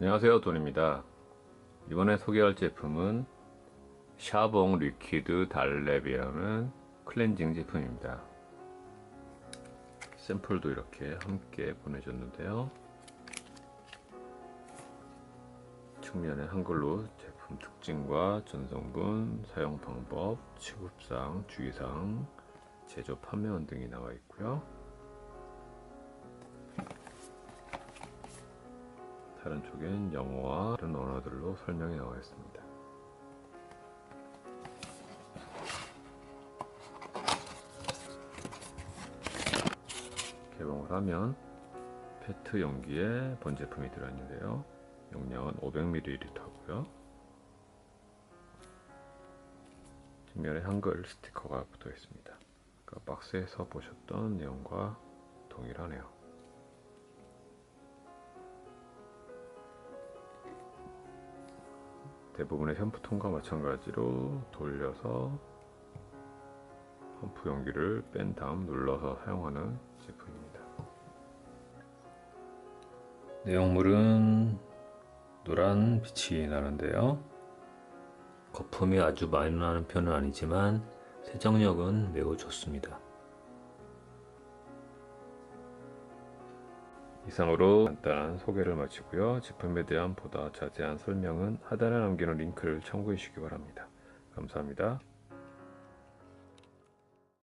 안녕하세요 돈입니다. 이번에 소개할 제품은 샤봉 리퀴드 달랩이라는 클렌징 제품입니다. 샘플도 이렇게 함께 보내줬는데요. 측면에 한글로 제품 특징과 전성분, 사용 방법, 취급사항, 주의사항, 제조 판매원 등이 나와 있고요 다른 쪽엔 영어와 다른 언어들로 설명이 나와 있습니다. 개봉을 하면 페트 용기에 본 제품이 들어있는데요. 용량은 500ml고요. 뒷면에 한글 스티커가 붙어 있습니다. 그 박스에서 보셨던 내용과 동일하네요. 대부분의 샴푸통과 마찬가지로 돌려서 펌프 용기를 뺀 다음 눌러서 사용하는 제품입니다. 내용물은 노란 빛이 나는데요. 거품이 아주 많이 나는 편은 아니지만 세정력은 매우 좋습니다. 이상으로 간단한 소개를 마치고요. 제품에 대한 보다 자세한 설명은 하단에 남기는 링크를 참고해 주시기 바랍니다. 감사합니다.